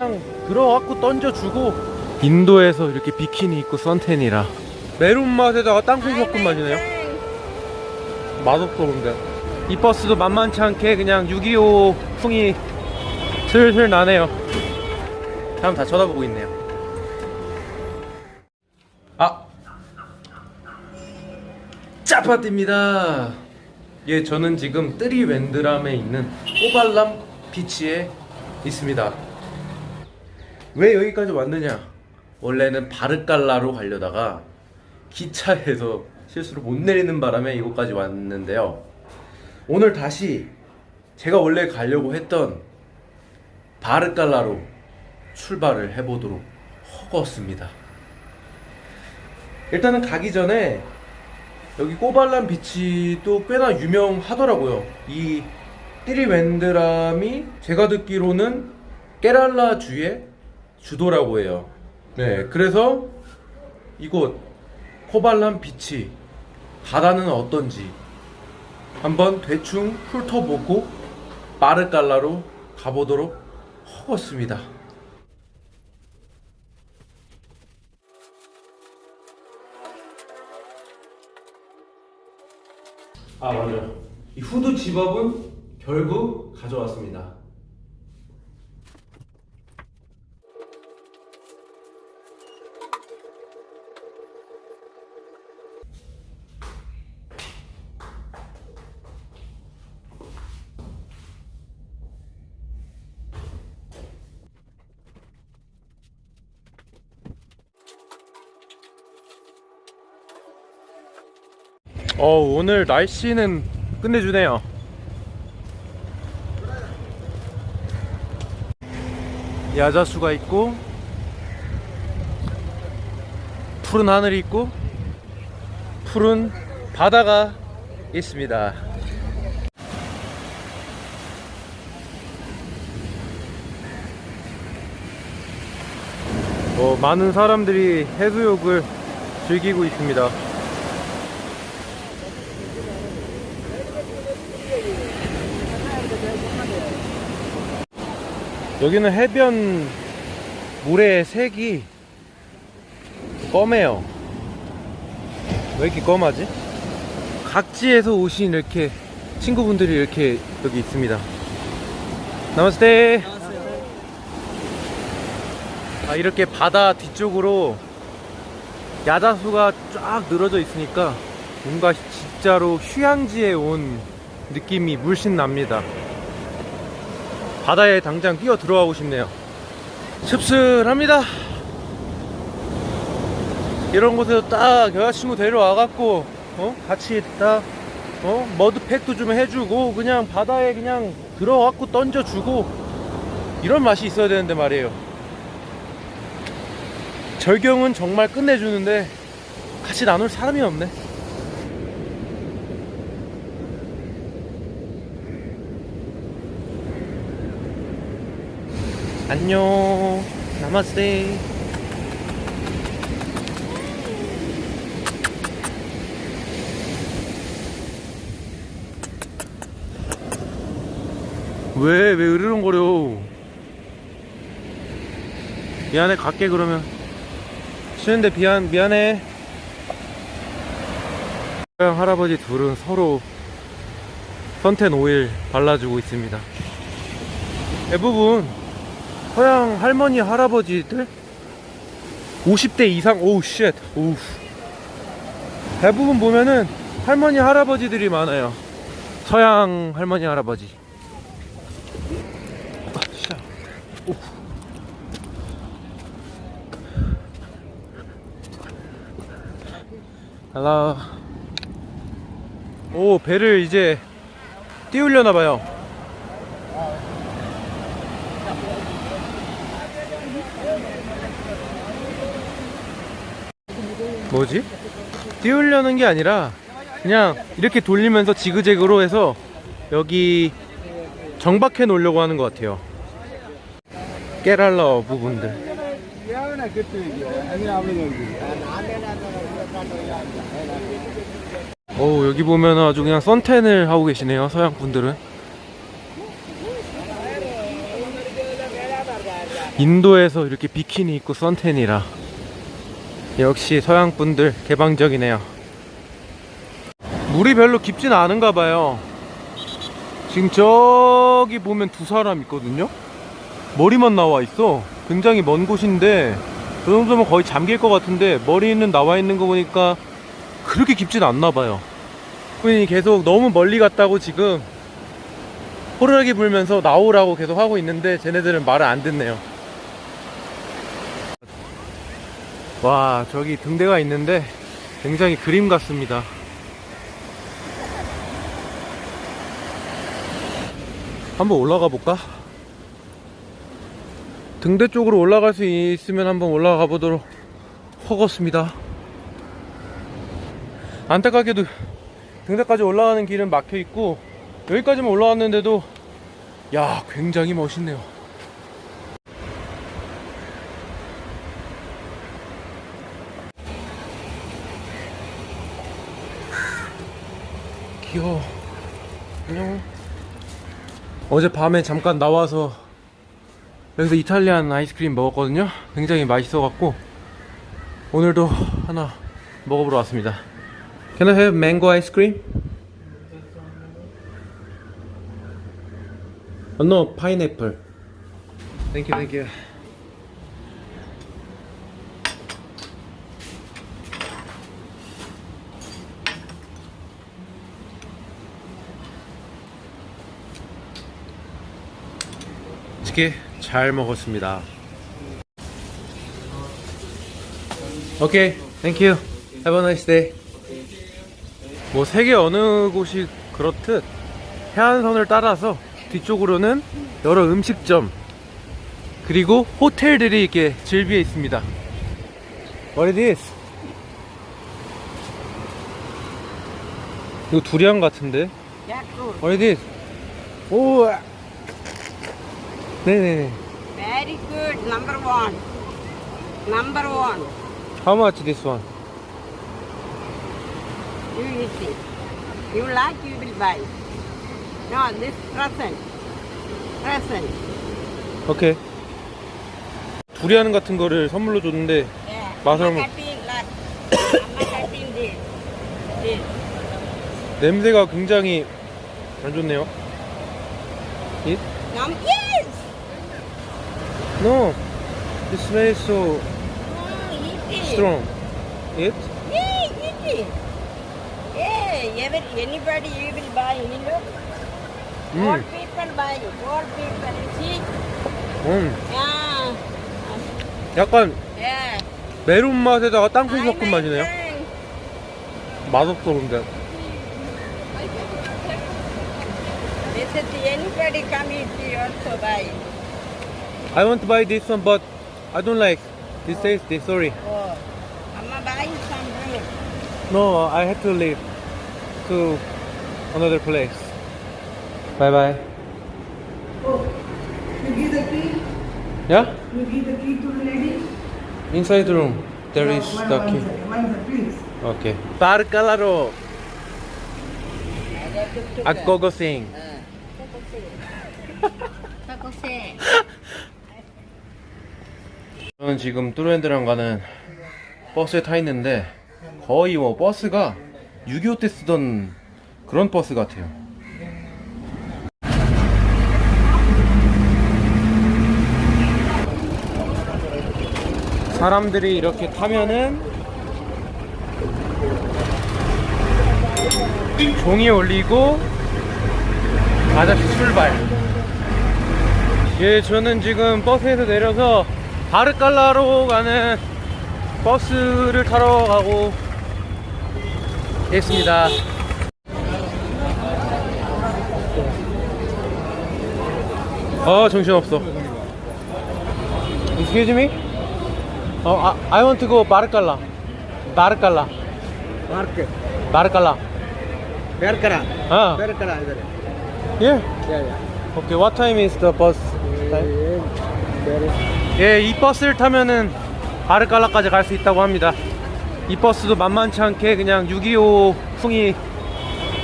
그냥 들어갖고 던져주고. 인도에서 이렇게 비키니 입고 선텐이라. 메론 맛에다가 땅콩 섞은 맛이네요. 맛없어 근데. 이 버스도 만만치 않게 그냥 6.25 풍이 슬슬 나네요. 사람 다 쳐다보고 있네요. 아! 짜파띠입니다. 예 저는 지금 뜨리웬드람에 있는 꼬발람 비치에 있습니다 왜 여기까지 왔느냐? 원래는 바르깔라로 가려다가 기차에서 실수로 못 내리는 바람에 이곳까지 왔는데요. 오늘 다시 제가 원래 가려고 했던 바르깔라로 출발을 해보도록 허겄습니다. 일단은 가기 전에 여기 꼬발람 비치도 꽤나 유명하더라고요. 이 띠리웬드람이 제가 듣기로는 깨랄라 주의 주도라고 해요. 네, 그래서 이곳 코발람 비치 바다는 어떤지 한번 대충 훑어보고 마르깔라로 가보도록 허겄습니다. 아 맞아요. 이 후드 집업은 결국 가져왔습니다. 어 오늘 날씨는 끝내주네요. 야자수가 있고 푸른 하늘이 있고 푸른 바다가 있습니다. 어, 많은 사람들이 해수욕을 즐기고 있습니다. 여기는 해변 물의 색이 검해요. 왜 이렇게 검하지? 각지에서 오신 이렇게 친구분들이 이렇게 여기 있습니다. 나마스테. 아, 이렇게 바다 뒤쪽으로 야자수가 쫙 늘어져 있으니까 뭔가 진짜로 휴양지에 온 느낌이 물씬 납니다. 바다에 당장 뛰어 들어가고 싶네요. 씁쓸합니다. 이런 곳에서 딱 여자친구 데려와갖고, 어? 같이 딱, 어? 머드팩도 좀 해주고, 그냥 바다에 그냥 들어갖고 던져주고, 이런 맛이 있어야 되는데 말이에요. 절경은 정말 끝내주는데, 같이 나눌 사람이 없네. 안녕. 나마스테. 왜, 왜 으르렁거려? 미안해, 갈게, 그러면. 쉬는데 미안, 미안해. 서양 할아버지 둘은 서로 선텐 오일 발라주고 있습니다. 대부분 서양 할머니 할아버지들? 50대 이상? 오우 쉣 오우. 대부분 보면은 할머니 할아버지들이 많아요. 서양 할머니 할아버지. 아. 할라 오 배를 이제 띄우려나 봐요 뭐지? 띄우려는 게 아니라 그냥 이렇게 돌리면서 지그재그로 해서 여기 정박해 놓으려고 하는 것 같아요. 깨랄러 부분들. 오 여기 보면 아주 그냥 선텐을 하고 계시네요 서양 분들은. 인도에서 이렇게 비키니 입고 선탠이라 역시 서양 분들 개방적이네요. 물이 별로 깊진 않은가 봐요. 지금 저기 보면 두 사람 있거든요. 머리만 나와 있어. 굉장히 먼 곳인데 저 정도면 거의 잠길 것 같은데 머리는 나와 있는 거 보니까 그렇게 깊진 않나 봐요. 분이 계속 너무 멀리 갔다고 지금 호루라기 불면서 나오라고 계속 하고 있는데 쟤네들은 말을 안 듣네요. 와 저기 등대가 있는데 굉장히 그림 같습니다. 한번 올라가 볼까? 등대 쪽으로 올라갈 수 있으면 한번 올라가 보도록 하겠습니다. 안타깝게도 등대까지 올라가는 길은 막혀 있고 여기까지만 올라왔는데도 야 굉장히 멋있네요. 귀여워. 안녕. 어제 밤에 잠깐 나와서 여기서 이탈리안 아이스크림 먹었거든요. 굉장히 맛있어갖고 오늘도 하나 먹어보러 왔습니다. Can I have mango ice cream? Oh, no, pineapple. Thank you, thank you. 맛있게 잘 먹었습니다. 오케이, you. Have a nice day. 뭐 세계 어느 곳이 그렇듯 해안선을 따라서 뒤쪽으로는 여러 음식점 그리고 호텔들이 이렇게 즐비해 있습니다. What is this? 이거 두리안 같은데? What is this? 오, 네네. Very good. Number one. Number one. How much this one? You eat it. You like, you will buy. No, this present. Present. 오케이. 두리안 같은 거를 선물로 줬는데 Yeah. 맛을 한번- cutting like. I'm cutting this. This. 냄새가 굉장히 안 좋네요. It? Num- yes. No. It smells so Oh, eat it. strong. It? Yeah, eat it. Yeah, every, anybody you will buy. You look. All 음. people buy. All people. You see? 음. Yeah. 약간 Yeah. 메론 맛에다가 땅콩 섞은 맛이네요. 맛없어 근데. They said anybody come eat, also buy. I want to buy this one, but I don't like. This tastes this. Sorry. Oh, I'm buying some drink. No, I had to leave to another place. Bye bye. Oh, You give the key. Yeah? You give the key to the lady. Inside the room there No, is one- the one key. second, one second, please. Okay. Barcalaro. Agogosing. 저는 지금 뚜렌드랑 가는 버스에 타 있는데 거의 뭐 버스가 6.25 때 쓰던 그런 버스 같아요. 사람들이 이렇게 타면은 종이 올리고 아저씨 출발. 예, 저는 지금 버스에서 내려서 바르칼라로 가는 버스를 타러 가고 있습니다. 어 정신없어 Excuse me? 어, I, I want to go 바르칼라 바르칼라 마르크 바르칼라 베르카라 아 베르카라 Yeah? Yeah, yeah Okay, what time is the bus time? 예, 이 버스를 타면은 아르칼라까지 갈 수 있다고 합니다. 이 버스도 만만치 않게 그냥 6.25 풍이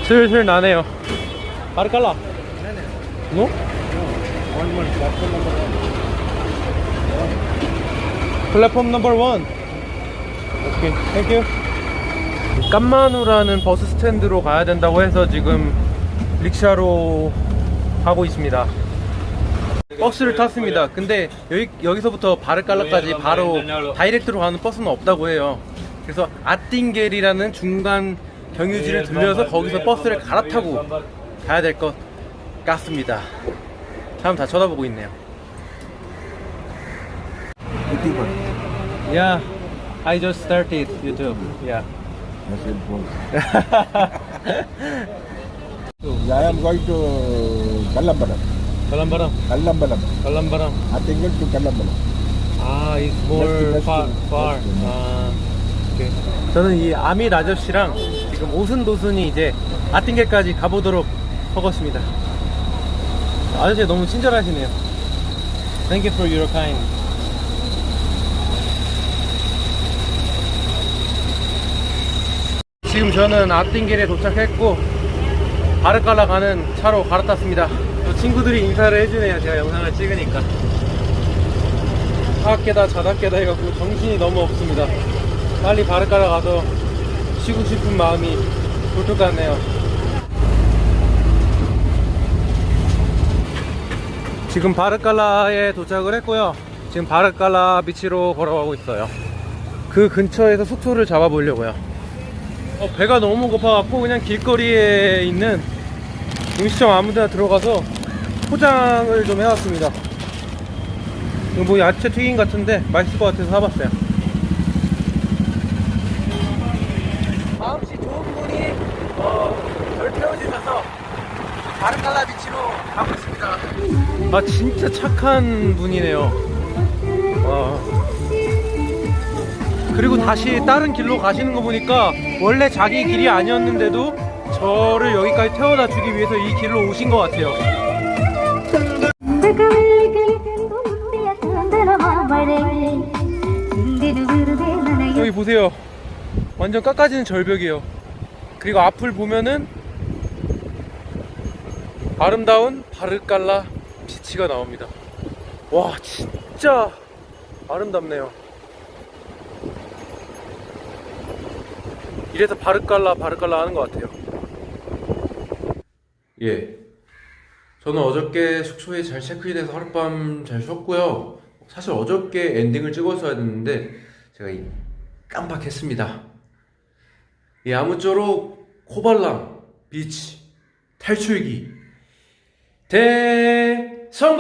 슬슬 나네요. 아르칼라. 뭐? 플랫폼 넘버 원. 오케이, 땡큐. 깜마누라는 버스 스탠드로 가야 된다고 해서 지금 릭샤로 하고 있습니다. 버스를 탔습니다. 근데 여기, 여기서부터 바르칼라까지 바로 다이렉트로 가는 버스는 없다고 해요. 그래서 아띵겔이라는 중간 경유지를 들려서 거기서 버스를 갈아타고 가야 될 것 같습니다. 사람 다 쳐다보고 있네요. Yeah, I just started YouTube. Yeah. I am going to Kalambaram. 갈람바람, Kalambaram. think it's to Kalambaram. 아, it's more far, far. 아, 오케이. 저는 이 아밀 아저씨랑 지금 오순도순이 이제 아팅게까지 가보도록 하겠습니다. 아저씨 너무 친절하시네요. Thank you for your kind. 지금 저는 아팅겔에 도착했고 바르칼라 가는 차로 갈아탔습니다. 또 친구들이 인사를 해주네요. 제가 영상을 찍으니까. 사학계다 자답계다 해갖고 정신이 너무 없습니다. 빨리 바르카라 가서 쉬고 싶은 마음이 굴뚝 같네요. 지금 바르칼라에 도착을 했고요. 지금 바르칼라 비치로 걸어가고 있어요. 그 근처에서 숙소를 잡아보려고요. 어, 배가 너무 고파갖고 그냥 길거리에 있는 음식점 아무데나 들어가서 포장을 좀 해왔습니다. 이거 뭐 야채 튀김 같은데 맛있을 것 같아서 사봤어요. 마음씨 좋은 분이 어, 절 태워주셔서 바르칼라 비치로 가고 있습니다. 아 진짜 착한 분이네요. 와. 그리고 다시 다른 길로 가시는 거 보니까 원래 자기 길이 아니었는데도 저를 여기까지 태워다 주기 위해서 이 길로 오신 것 같아요. 여기 보세요. 완전 깎아지는 절벽이에요. 그리고 앞을 보면은 아름다운 바르칼라 비치가 나옵니다. 와, 진짜 아름답네요. 이래서 바르칼라 바르칼라 하는 것 같아요. 예. 저는 어저께 숙소에 잘 체크인해서 하룻밤 잘 쉬었고요. 사실 어저께 엔딩을 찍었어야 됐는데 제가 이 깜빡했습니다. 예, 아무쪼록 코발랑 비치 탈출기 대성공!